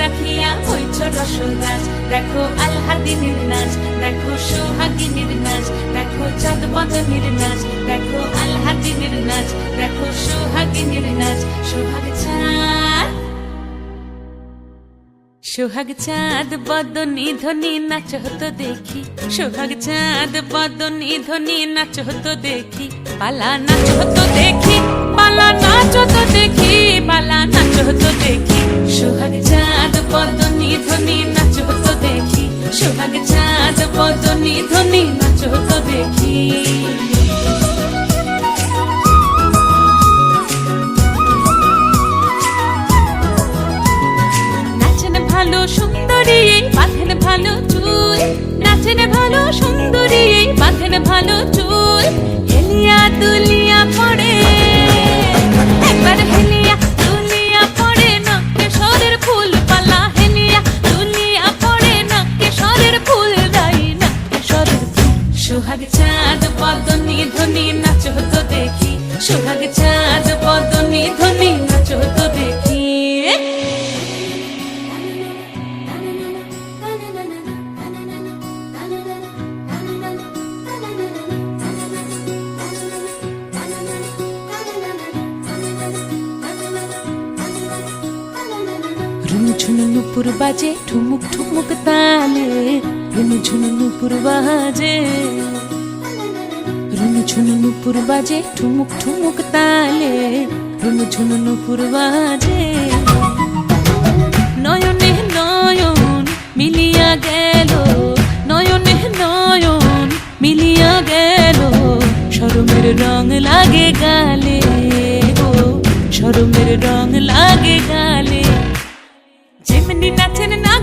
রাখিয়া হইছ দেখো আলহাদিনীর নাচ দেখো সোহাগিনীর নাচ দেখো চাঁদ বদনীর নাচ দেখো আলহাদিনীর নাচ দেখো সোহাগিনীর নাচ সোহাগ চাঁদ। সোহাগ চাঁদ বদনী ধ্বনি নাচ হতো দেখি, সোহাগ চাঁদ বদনী ধ্বনি নাচ হতো দেখি, পালা নাচ হতো দেখি, পালা নাচ হতো দেখি নাচেন ভালো সুন্দরী বাঁধেন ভালো চুল। নাচেন ভালো সুন্দরী বাঁধেন ভালো চুল সোহাগ চাঁদ পদনী ধ্বনি নাচ হতো দেখি। রুনু ঝুনু নুপুর বাজে, ঠুমুক ঠুমুক তালে। রুনু ঝুনু নুপুর বাজে। রুনু ঝুনু নুপুর বাজে, ঠুমুক ঠুমুক তালে রুনু ঝুনু নুপুর বাজে। নয়নে নয়ন মিলিয়া গেল, নয়নে নয়ন মিলিয়া গেল সরমের রং লাগে গালে গো সরমের রং লাগে গালে। যেমনি নাচেন কানাই